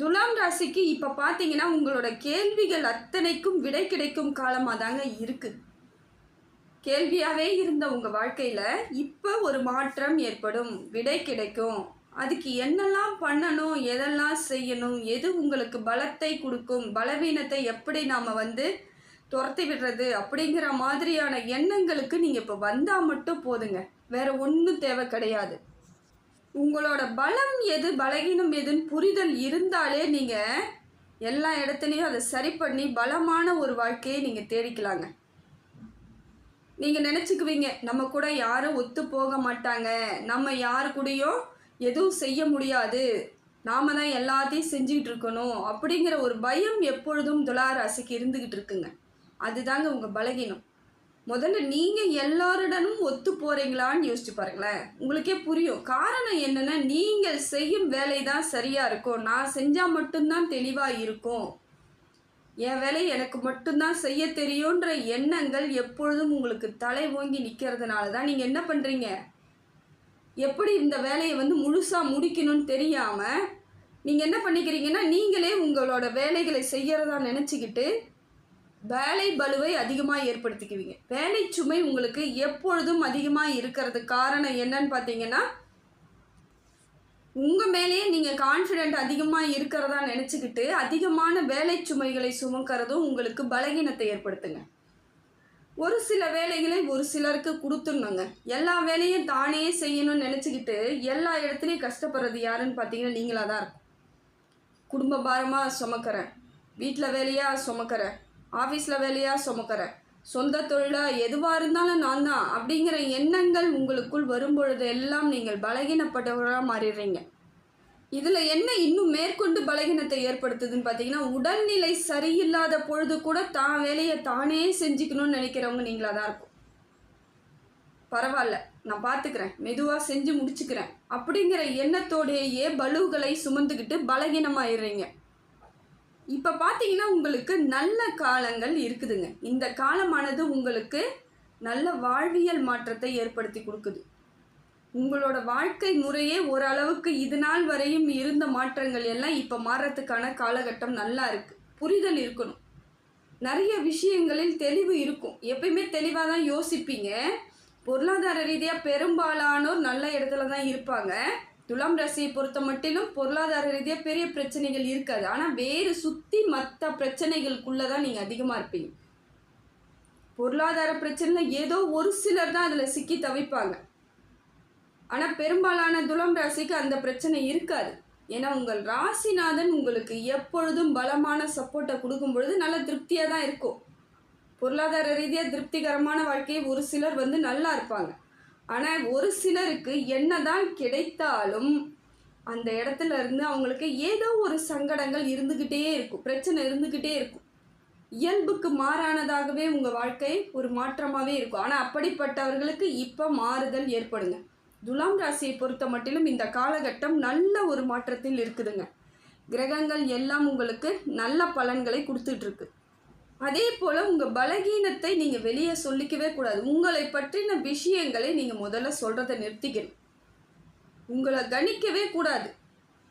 துலாம் ராசிக்கு இப்போ பார்த்தீங்கன்னா உங்களோட கேள்விகள் அத்தனைக்கும் விடை கிடைக்கும் காலமாக தாங்க இருக்குது கேள்வியாகவே இருந்த உங்கள் வாழ்க்கையில் இப்போ ஒரு மாற்றம் ஏற்படும். விடை கிடைக்கும். அதுக்கு என்னெல்லாம் பண்ணணும் எதெல்லாம் செய்யணும் எது உங்களுக்கு பலத்தை கொடுக்கும் பலவீனத்தை எப்படி நாம் வந்து துரத்தி விடுறது அப்படிங்கிற மாதிரியான எண்ணங்களுக்கு நீங்கள் இப்போ வந்தால் மட்டும் போதுங்க. வேறு ஒன்றும் தேவை கிடையாது. உங்களோட பலம் எது பலகீனம் எதுன்னு புரிதல் இருந்தாலே நீங்கள் எல்லா இடத்துலையும் அதை சரி பண்ணி பலமான ஒரு வாழ்க்கையை நீங்கள் தேடிக்கலாங்க. நீங்கள் நினச்சிக்குவீங்க நம்ம கூட யாரும் ஒத்து போக மாட்டாங்க. நம்ம யாரு கூடயும் எதுவும் செய்ய முடியாது. நாம தான் எல்லாத்தையும் செஞ்சுக்கிட்டு இருக்கணும் அப்படிங்கிற ஒரு பயம் எப்பொழுதும் துளாராசிக்கு இருந்துக்கிட்டு இருக்குங்க. அதுதாங்க உங்கள் பலகீனம். முதல்ல நீங்கள் எல்லாருடனும் ஒத்து போகிறீங்களான்னு யோசிச்சு பாருங்களேன். உங்களுக்கே புரியும். காரணம் என்னென்னா நீங்கள் செய்யும் வேலை தான் சரியாக இருக்கும். நான் செஞ்சால் மட்டும்தான் தெளிவாக இருக்கும். என் வேலை எனக்கு மட்டும்தான் செய்ய தெரியுன்ற எண்ணங்கள் எப்பொழுதும் உங்களுக்கு தலை ஓங்கி நிற்கிறதுனால தான் நீங்கள் என்ன பண்ணுறீங்க எப்படி இந்த வேலையை வந்து முழுசாக முடிக்கணும்னு தெரியாமல் நீங்கள் என்ன பண்ணிக்கிறீங்கன்னா நீங்களே உங்களோட வேலைகளை செய்கிறதா நினச்சிக்கிட்டு வேலை பலுவை அதிகமாக ஏற்படுத்திக்குவீங்க. வேலை சுமை உங்களுக்கு எப்பொழுதும் அதிகமாக இருக்கிறது. காரணம் என்னன்னு பார்த்தீங்கன்னா உங்கள் மேலேயே நீங்கள் கான்ஃபிடென்ட் அதிகமாக இருக்கிறதா நினச்சிக்கிட்டு அதிகமான வேலை சுமைகளை சுமக்கிறதும் உங்களுக்கு பலகீனத்தை ஏற்படுத்துங்க. ஒரு சில வேலைகளை ஒரு சிலருக்கு கொடுத்துடணுங்க. எல்லா வேலையும் தானே செய்யணும்னு நினச்சிக்கிட்டு எல்லா இடத்துலையும் கஷ்டப்படுறது யாருன்னு பார்த்தீங்கன்னா நீங்களாக தான் இருக்கும். குடும்ப பாரமாக சுமக்கிறேன். வீட்டில் வேலையாக சுமக்கிறேன். ஆஃபீஸில் வேலையாக சுமக்கிறேன். சொந்த தொழிலாக எதுவாக இருந்தாலும் நான் தான் அப்படிங்கிற எண்ணங்கள் உங்களுக்குள் வரும்பொழுது எல்லாம் நீங்கள் பலகீனப்பட்டவராக மாறிடுறீங்க. இதில் என்ன இன்னும் மேற்கொண்டு பலகீனத்தை ஏற்படுத்துதுன்னு பார்த்தீங்கன்னா உடல்நிலை சரியில்லாத பொழுது கூட தான் வேலையை தானே செஞ்சுக்கணும்னு நினைக்கிறவங்க நீங்களாக தான் இருக்கும். பரவாயில்ல நான் பார்த்துக்கிறேன் மெதுவாக செஞ்சு முடிச்சுக்கிறேன். அப்படிங்கிற எண்ணத்தோடையே பலுவுகளை சுமந்துக்கிட்டு பலகீனமாயிடுறீங்க. இப்போ பார்த்தீங்கன்னா உங்களுக்கு நல்ல காலங்கள் இருக்குதுங்க. இந்த காலமானது உங்களுக்கு நல்ல வாழ்வியல் மாற்றத்தை ஏற்படுத்தி கொடுக்குது. உங்களோட வாழ்க்கை முறையே ஓரளவுக்கு இது நாள் வரையும் இருந்த மாற்றங்கள் எல்லாம் இப்போ மாறுறதுக்கான காலகட்டம் நல்லா இருக்குது புரிதல் இருக்கணும். நிறைய விஷயங்களில் தெளிவு இருக்கும். எப்பயுமே தெளிவாக தான் யோசிப்பீங்க. பொருளாதார ரீதியாக பெரும்பாலானோர் நல்ல இடத்துல தான் இருப்பாங்க. துலாம் ராசியை பொறுத்த மட்டிலும் பொருளாதார ரீதியாக பெரிய பிரச்சனைகள் இருக்காது. ஆனால் வேறு சுற்றி மற்ற பிரச்சனைகளுக்குள்ளே தான் நீங்கள் அதிகமாக இருப்பீங்க. பொருளாதார பிரச்சனையில் ஏதோ ஒரு சிலர் தான் அதில் சிக்கி தவிப்பாங்க. ஆனால் பெரும்பாலான துலாம் ராசிக்கு அந்த பிரச்சனை இருக்காது. ஏன்னா உங்கள் ராசிநாதன் உங்களுக்கு எப்பொழுதும் பலமான சப்போர்ட்டை கொடுக்கும் பொழுது நல்ல திருப்தியாக தான் இருக்கும். பொருளாதார ரீதியாக திருப்திகரமான வாழ்க்கையை ஒரு சிலர் வந்து நல்லா இருப்பாங்க. ஆனால் ஒரு சிலருக்கு என்னதான் கிடைத்தாலும் அந்த இடத்துல இருந்து அவங்களுக்கு ஏதோ ஒரு சங்கடங்கள் இருந்துக்கிட்டே இருக்கும். பிரச்சனை இருந்துக்கிட்டே இருக்கும். இயல்புக்கு மாறானதாகவே உங்கள் வாழ்க்கை ஒரு மாற்றமாகவே இருக்கும். ஆனால் அப்படிப்பட்டவர்களுக்கு இப்போ மாறுதல் ஏற்படுங்க. துலாம் ராசியை பொறுத்த மட்டிலும் இந்த காலகட்டம் நல்ல ஒரு மாற்றத்தில் இருக்குதுங்க. கிரகங்கள் எல்லாம் உங்களுக்கு நல்ல பலன்களை கொடுத்துட்ருக்கு அதே போல் உங்கள் பலகீனத்தை நீங்கள் வெளியே சொல்லிக்கவே கூடாது. உங்களை பற்றின விஷயங்களை நீங்கள் முதல்ல சொல்கிறத நிறுத்திக்கணும். உங்களை கணிக்கவே கூடாது.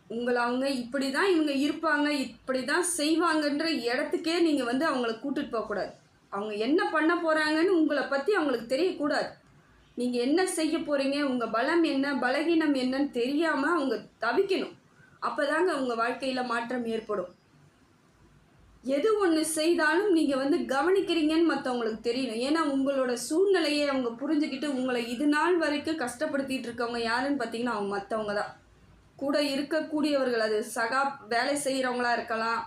உங்களை அவங்க இப்படி தான் இவங்க இருப்பாங்க இப்படி தான் செய்வாங்கன்ற இடத்துக்கே நீங்கள் வந்து அவங்கள கூட்டிகிட்டு போகக்கூடாது அவங்க என்ன பண்ண போகிறாங்கன்னு உங்களை பற்றி அவங்களுக்கு தெரியக்கூடாது. நீங்கள் என்ன செய்ய போகிறீங்க உங்கள் பலம் என்ன பலகீனம் என்னன்னு தெரியாமல் அவங்க தவிக்கணும். அப்போ தாங்க உங்கள் வாழ்க்கையில் மாற்றம் ஏற்படும். எது ஒன்று செய்தாலும் நீங்கள் வந்து கவனிக்கிறீங்கன்னு மற்றவங்களுக்கு தெரியணும். ஏன்னா உங்களோட சூழ்நிலையை அவங்க புரிஞ்சுக்கிட்டு உங்களை இது நாள் வரைக்கும் கஷ்டப்படுத்திட்டு இருக்கவங்க யாருன்னு பார்த்தீங்கன்னா அவங்க மற்றவங்க தான். கூட இருக்கக்கூடியவர்கள் அது சகா வேலை செய்கிறவங்களா இருக்கலாம்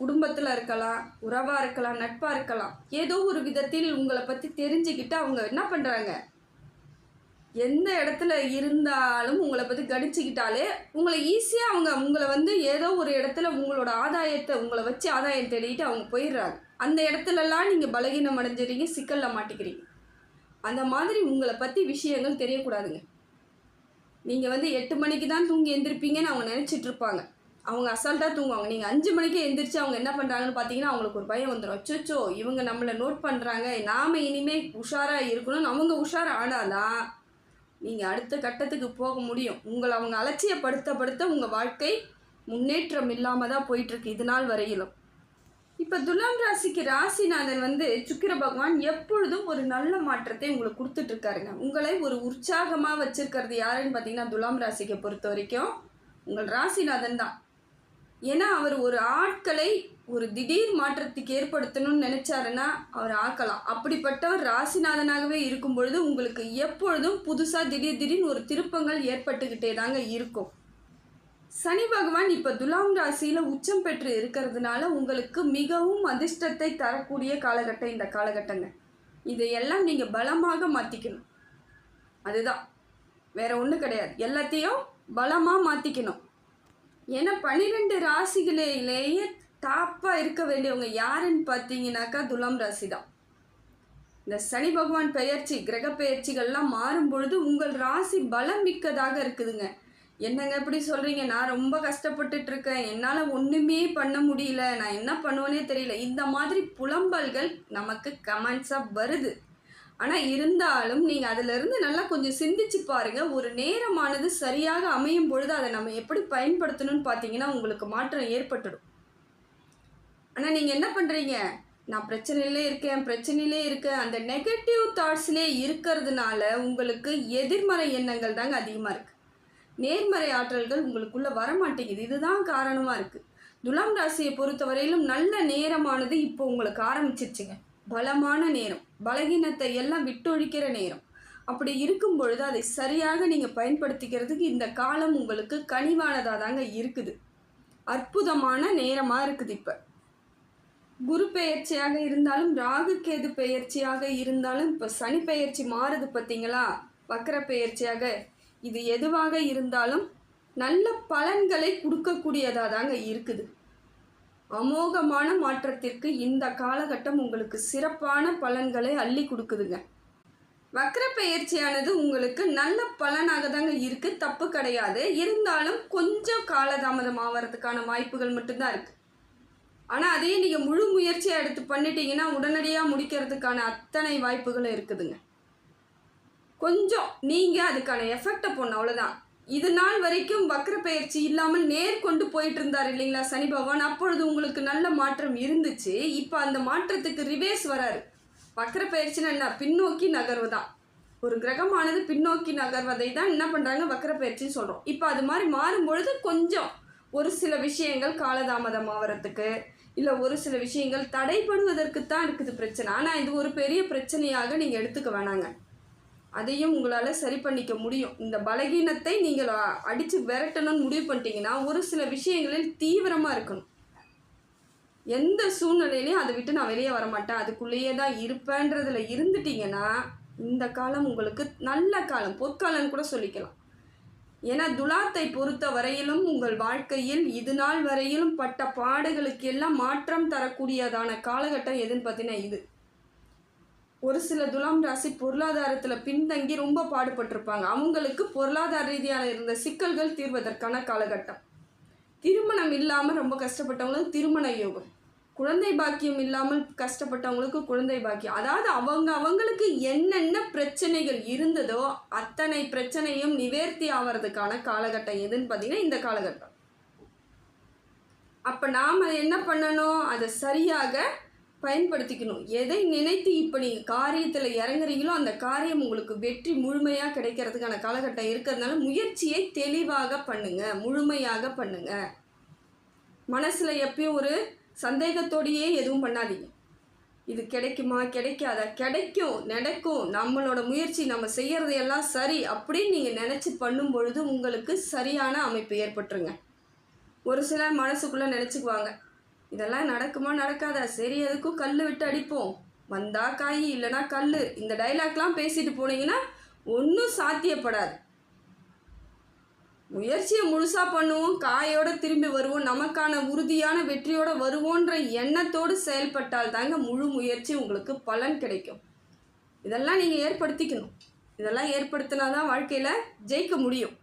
குடும்பத்தில் இருக்கலாம் உறவாக இருக்கலாம் நட்பாக இருக்கலாம். ஏதோ ஒரு விதத்தில் உங்களை பற்றி தெரிஞ்சுக்கிட்டு அவங்க என்ன பண்ணுறாங்க எந்த இடத்துல இருந்தாலும் உங்களை பற்றி கடிச்சிக்கிட்டாலே உங்களை ஈஸியாக அவங்க உங்களை வந்து ஏதோ ஒரு இடத்துல உங்களோட ஆதாயத்தை உங்களை வச்சு ஆதாயம் தேடிட்டு அவங்க போயிடுறாங்க. அந்த இடத்துலலாம் நீங்கள் பலகீனம் அடைஞ்சிடுறீங்க சிக்கலில் மாட்டிக்கிறீங்க. அந்த மாதிரி உங்களை பற்றி விஷயங்கள் தெரியக்கூடாதுங்க. நீங்கள் வந்து எட்டு மணிக்கு தான் தூங்கி எந்திருப்பீங்கன்னு அவங்க நினச்சிட்டு இருப்பாங்க. அவங்க அசால்ட்டாக தூங்குவாங்க. நீங்கள் அஞ்சு மணிக்கே எந்திரிச்சு அவங்க என்ன பண்ணுறாங்கன்னு பார்த்தீங்கன்னா அவங்களுக்கு ஒரு பயம் வந்துடும் அச்சோச்சோ இவங்க நம்மளை நோட் பண்ணுறாங்க நாம் இனிமேல் உஷாராக இருக்கணும்னு அவங்க உஷாராக ஆனாதான் நீங்கள் அடுத்த கட்டத்துக்கு போக முடியும். உங்களை அவங்க அலட்சியப்படுத்த படுத்த உங்கள் வாழ்க்கை முன்னேற்றம் இல்லாமல் தான் போயிட்டுருக்கு இது நாள் வரையிலும். இப்போ துலாம் ராசிக்கு ராசிநாதன் வந்து சுக்கிர பகவான் எப்பொழுதும் ஒரு நல்ல மாற்றத்தை உங்களுக்கு கொடுத்துட்ருக்காருங்க உங்களை ஒரு உற்சாகமாக வச்சுருக்கிறது யாருன்னு பார்த்தீங்கன்னா துலாம் ராசிக்கு பொறுத்த வரைக்கும் உங்கள் ராசிநாதன் தான். ஏன்னா அவர் ஒரு ஆட்களை ஒரு திடீர் மாற்றத்துக்கு ஏற்படுத்தணும்னு நினைச்சாருன்னா அவர் ஆக்கலாம். அப்படிப்பட்டவர் ராசிநாதனாகவே இருக்கும் பொழுது உங்களுக்கு எப்பொழுதும் புதுசாக திடீர் திடீர்னு ஒரு திருப்பங்கள் ஏற்பட்டுக்கிட்டே தாங்க இருக்கும். சனி பகவான் இப்போ துலாம் ராசியில் உச்சம் பெற்று இருக்கிறதுனால உங்களுக்கு மிகவும் அதிர்ஷ்டத்தை தரக்கூடிய காலகட்டம் இந்த காலகட்டங்க. இதையெல்லாம் நீங்கள் பலமாக மாற்றிக்கணும் அதுதான். வேற ஒன்றும் கிடையாது. எல்லாத்தையும் பலமாக மாற்றிக்கணும் ஏன்னா பன்னிரெண்டு ராசிகளிலேயே டாப்பாக இருக்க வேண்டியவங்க யாருன்னு பார்த்தீங்கன்னாக்கா துலாம் ராசி தான். இந்த சனி பகவான் பெயர்ச்சி கிரக பெயர்ச்சிகள்லாம் மாறும் பொழுது உங்கள் ராசி பலம் மிக்கதாக இருக்குதுங்க. என்னங்க இப்படி சொல்கிறீங்க நான் ரொம்ப கஷ்டப்பட்டுட்டு இருக்கேன். என்னால் ஒன்றுமே பண்ண முடியல. நான் என்ன பண்ணுவேனே தெரியல. இந்த மாதிரி புலம்பல்கள் நமக்கு கமெண்ட்ஸாக வருது. ஆனால் இருந்தாலும் நீங்கள் அதிலிருந்து நல்லா கொஞ்சம் சிந்திச்சு பாருங்கள் ஒரு நேரமானது சரியாக அமையும் பொழுது அதை நம்ம எப்படி பயன்படுத்தணும்னு பார்த்தீங்கன்னா உங்களுக்கு மாற்றம் ஏற்பட்டுடும். ஆனால் நீங்கள் என்ன பண்ணுறீங்க நான் பிரச்சனையிலே இருக்கேன் பிரச்சனையிலே இருக்கேன். அந்த நெகட்டிவ் தாட்ஸ்லேயே இருக்கிறதுனால உங்களுக்கு எதிர்மறை எண்ணங்கள் தாங்க அதிகமாக இருக்குது நேர்மறை ஆற்றல்கள் உங்களுக்குள்ளே வரமாட்டேங்குது. இதுதான் காரணமாக இருக்குது துலாம் ராசியை பொறுத்தவரையிலும் நல்ல நேரமானது இப்போ உங்களுக்கு ஆரம்பிச்சிருச்சுங்க. பலமான நேரம். பலகீனத்தை எல்லாம் விட்டொழிக்கிற நேரம். அப்படி இருக்கும் பொழுது அதை சரியாக நீங்கள் பயன்படுத்திக்கிறதுக்கு இந்த காலம் உங்களுக்கு கனிவானதாக தாங்க இருக்குது. அற்புதமான நேரமாக இருக்குது இப்போ. குரு பெயர்ச்சியாக இருந்தாலும் ராகு கேது பெயர்ச்சியாக இருந்தாலும் இப்போ சனி பெயர்ச்சி மாறுது பார்த்தீங்களா வக்கர பெயர்ச்சியாக. இது எதுவாக இருந்தாலும் நல்ல பலன்களை கொடுக்கக்கூடியதாக தாங்க இருக்குது. அமோகமான மாற்றத்திற்கு இந்த காலகட்டம் உங்களுக்கு சிறப்பான பலன்களை அள்ளி கொடுக்குதுங்க. வக்கர பெயர்ச்சியானது உங்களுக்கு நல்ல பலனாக தாங்க இருக்குது தப்பு கிடையாது. இருந்தாலும் கொஞ்சம் காலதாமதம் ஆகிறதுக்கான வாய்ப்புகள் மட்டும்தான் இருக்குது ஆனால் அதையே நீங்கள் முழு முயற்சியாக எடுத்து பண்ணிட்டீங்கன்னா உடனடியாக முடிக்கிறதுக்கான அத்தனை வாய்ப்புகளும் இருக்குதுங்க. கொஞ்சம் நீங்கள் அதுக்கான எஃபெக்டை போடணும் அவ்வளோதான் இது நாள் வரைக்கும் வக்ர பயிற்சி இல்லாமல் நேர் கொண்டு போயிட்டு இருந்தார் இல்லைங்களா சனி பகவான்? அப்பொழுது உங்களுக்கு நல்ல மாற்றம் இருந்துச்சு. இப்போ அந்த மாற்றத்துக்கு ரிவேஸ் வராரு. வக்ர பயிற்சினா என்ன? பின்னோக்கி நகர்வு தான். ஒரு கிரகமானது பின்னோக்கி நகர்வதை தான் என்ன பண்ணுறாங்க வக்கர பயிற்சின்னு சொல்கிறோம் இப்போ அது மாதிரி மாறும்பொழுது கொஞ்சம் ஒரு சில விஷயங்கள் காலதாமதம் ஆகிறதுக்கு இல்லை ஒரு சில விஷயங்கள் தடைப்படுவதற்கு தான் இருக்குது பிரச்சனை. ஆனால் இது ஒரு பெரிய பிரச்சனையாக நீங்கள் எடுத்துக்க வேணாங்க. அதையும் உங்களால் சரி பண்ணிக்க முடியும். இந்த பலகீனத்தை நீங்கள் அடித்து விரட்டணும்னு முடிவு பண்ணிட்டீங்கன்னா ஒரு சில விஷயங்களில் தீவிரமாக இருக்கணும். எந்த சூழ்நிலையிலையும் அதை விட்டு நான் வெளியே வரமாட்டேன். அதுக்குள்ளேயே தான் இருப்பேன்றதில் இருந்துட்டீங்கன்னா இந்த காலம் உங்களுக்கு நல்ல காலம் பொற்காலம்னு கூட சொல்லிக்கலாம். ஏன்னா துலாத்தை பொறுத்த வரையிலும் உங்கள் வாழ்க்கையில் இது நாள் வரையிலும் பட்ட பாடுகளுக்கு எல்லாம் மாற்றம் தரக்கூடியதான காலகட்டம் எதுன்னு பார்த்தீங்கன்னா இது. ஒரு சில துலாம் ராசி பொருளாதாரத்தில் பின்தங்கி ரொம்ப பாடுபட்டிருப்பாங்க. அவங்களுக்கு பொருளாதார ரீதியாக இருந்த சிக்கல்கள் தீர்வதற்கான காலகட்டம். திருமணம் இல்லாமல் ரொம்ப கஷ்டப்பட்டவங்களுக்கு திருமண யோகம். குழந்தை பாக்கியம் இல்லாமல் கஷ்டப்பட்டவங்களுக்கு குழந்தை பாக்கியம். அதாவது அவங்க அவங்களுக்கு என்னென்ன பிரச்சனைகள் இருந்ததோ அத்தனை பிரச்சனையும் நிவர்த்தி ஆகிறதுக்கான காலகட்டம் எதுன்னு பார்த்தீங்கன்னா இந்த காலகட்டம். அப்போ நாம் என்ன பண்ணணும்? அதை சரியாக பயன்படுத்திக்கணும். எதை நினைத்து இப்போ நீங்கள் காரியத்தில் இறங்குறீங்களோ அந்த காரியம் உங்களுக்கு வெற்றி முழுமையாக கிடைக்கிறதுக்கான காலகட்டம் இருக்கிறதுனால முயற்சியை தெளிவாக பண்ணுங்கள் முழுமையாக பண்ணுங்கள் மனசில் எப்பயும் ஒரு சந்தேகத்தோடையே எதுவும் பண்ணாதீங்க. இது கிடைக்குமா? கிடைக்காதா? கிடைக்கும் நடக்கும். நம்மளோட முயற்சி நம்ம செய்கிறது எல்லாம் சரி அப்படின்னு நீங்கள் நினச்சி பண்ணும் பொழுது உங்களுக்கு சரியான அமைப்பு ஏற்பட்டுருங்க. ஒரு சிலர் மனசுக்குள்ளே நினச்சிக்குவாங்க இதெல்லாம் நடக்குமா? நடக்காதா? சரி எதுக்கும் கல் விட்டு அடிப்போம். வந்தா காய் இல்லைனா கல் இந்த டைலாக்லாம் பேசிட்டு போனீங்கன்னா ஒன்றும் சாத்தியப்படாது. முயற்சியை முழுசாக பண்ணுவோம் காயோட திரும்பி வருவோம் நமக்கான உறுதியான வெற்றியோட வருவோன்ற எண்ணத்தோடு செயல்பட்டால் தாங்க முழு முயற்சி உங்களுக்கு பலன் கிடைக்கும். இதெல்லாம் நீங்கள் ஏற்படுத்திக்கணும். இதெல்லாம் ஏற்படுத்தினா தான் வாழ்க்கையில் ஜெயிக்க முடியும்.